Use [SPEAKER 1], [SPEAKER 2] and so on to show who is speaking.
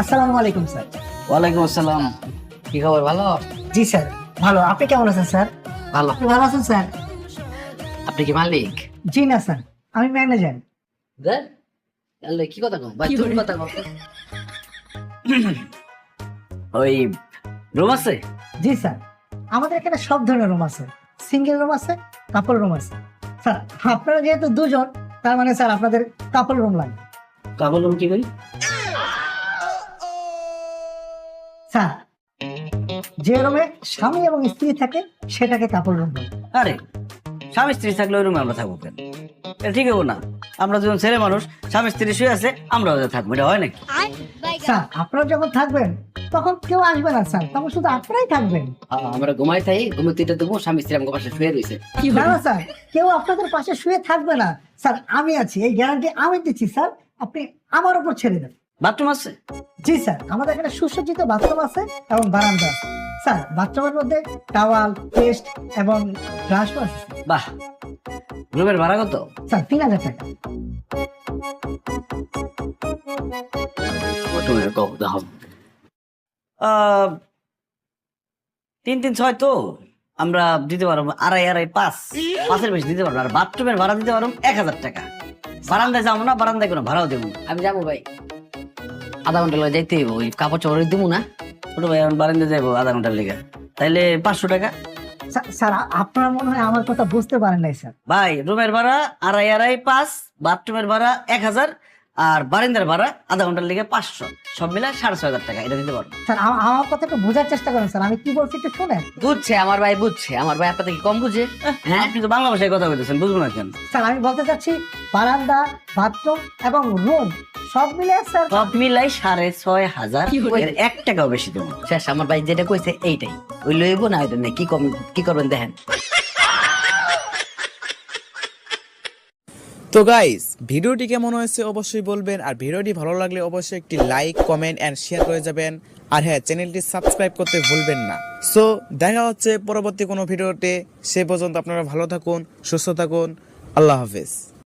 [SPEAKER 1] আসসালামু আলাইকুম স্যার।
[SPEAKER 2] ওয়ালাইকুম আসসালাম। কি খবর ভালো?
[SPEAKER 1] জি স্যার। ভালো। আপনি কেমন আছেন স্যার?
[SPEAKER 2] ভালো।
[SPEAKER 1] আপনি ভালো আছেন স্যার?
[SPEAKER 2] আপনি কি মালিক?
[SPEAKER 1] জি না স্যার। আমি ম্যানেজার।
[SPEAKER 2] কি কথা ভাই তুমি কথা ওই রুম আছে?
[SPEAKER 1] জি স্যার। আমাদের এখানে সব ধরনের রুম আছে। সিঙ্গেল রুম আছে কাপল রুম আছে। স্যার আপনারা যেহেতু দুজন তার মানে স্যার আপনাদের কাপল রুম লাগবে
[SPEAKER 2] কাবল রুম কি করি?
[SPEAKER 1] স্যার যে রুমে স্বামী এবং স্ত্রী থাকে সেটাকে কাপল রুম বলে।
[SPEAKER 3] আরে স্বামী স্ত্রী থাকলে ওই রুমে আমরা থাকব কেন? এটা ঠিক হব না। আমরা দুজন ছেলে মানুষ স্বামী স্ত্রী শুয়ে আছে আমরাও যে থাকব এটা হয় নাকি?
[SPEAKER 1] স্যার আপনারা যখন থাকবেন তখন কেউ আসবে না স্যার। তখন শুধু আপনারাই থাকবেন।
[SPEAKER 2] আমরা ঘুমাই থাই ঘুমে তিনটে দেবো স্বামী স্ত্রী আমাকে পাশে শুয়ে রয়েছে
[SPEAKER 1] না না স্যার কেউ আপনাদের পাশে শুয়ে থাকবে না। স্যার আমি আছি এই গ্যারান্টি আমি দিচ্ছি স্যার। আপনি আমার উপর ছেড়ে দেন।
[SPEAKER 3] বাথরুম আছে?
[SPEAKER 1] জি স্যার আমাদের এখানে সুসজ্জিত বাথরুম আছে এবং বারান্দা আছে। স্যার বাথরুমের মধ্যে টাওয়াল পেস্ট এবং ব্রাশও আছে
[SPEAKER 3] বাহ। রুমের ভাড়া কত?
[SPEAKER 1] স্যার তিন হাজার টাকা।
[SPEAKER 3] তিন তিন ছয় তো। আমরা দিতে পারব আড়াই আড়াই পাঁচ। পাঁচের বেশি দিতে পারব। আর বাথরুমের ভাড়া দিতে পারব এক হাজার টাকা। বারান্দায় যাব না বারান্দায় কোনো ভাড়াও দেবো না।
[SPEAKER 2] আমি যাব ভাই। আধা ঘণ্টা লাগে যাইতে হইব ওই কাপড় চোপড় দিব না?
[SPEAKER 3] ছোট ভাই এখন বারান্দায় যাব আধা ঘণ্টার লেগে। তাইলে পাঁচশো টাকা।
[SPEAKER 1] স্যার- আপনার মনে হয় আমার কথা বুঝতে পারেন নাই স্যার?
[SPEAKER 3] ভাই রুমের ভাড়া আড়াই আড়াই পাঁচ বাথরুমের ভাড়া এক হাজার আর বারিন্দার ভাড়া আধা ঘণ্টার লেগে পাঁচশো। সব মিলে সাড়ে ছয় হাজার টাকা এটা দিতে পারব।
[SPEAKER 1] স্যার আ- আমার কথা একটু বোঝার চেষ্টা করেন স্যার আমি কি বলছি একটু শুনেন।
[SPEAKER 2] বুঝছে আমার ভাই বুঝছে আমার ভাই আপনাদের কি কম বুঝে? হ্যাঁ?
[SPEAKER 3] আপনি তো বাংলা ভাষায় কথা বলতেছেন বুঝব না কেন?
[SPEAKER 1] স্যার আমি বলতে চাচ্ছি বারান্দা বাথরুম এবং রুম সব মিলে স্যার
[SPEAKER 3] সব মিলাই সাড়ে ছয় হাজার। এর এক টাকাও বেশি দেবো
[SPEAKER 2] শেষ আমার ভাই যেটা কইছে এইটাই। ওই লইব না ওইটা নেই কি কম কি করবেন দেখেন।
[SPEAKER 4] তো গাইস ভিডিওটি কেমন হয়েছে অবশ্যই বলবেন আর ভিডিওটি ভালো লাগলে অবশ্যই একটি লাইক কমেন্ট অ্যান্ড শেয়ার করে যাবেন। আর হ্যাঁ চ্যানেলটি সাবস্ক্রাইব করতে ভুলবেন না। সো দেখা হচ্ছে পরবর্তী কোনো ভিডিওতে। সে পর্যন্ত আপনারা ভালো থাকুন সুস্থ থাকুন। আল্লাহ হাফেজ।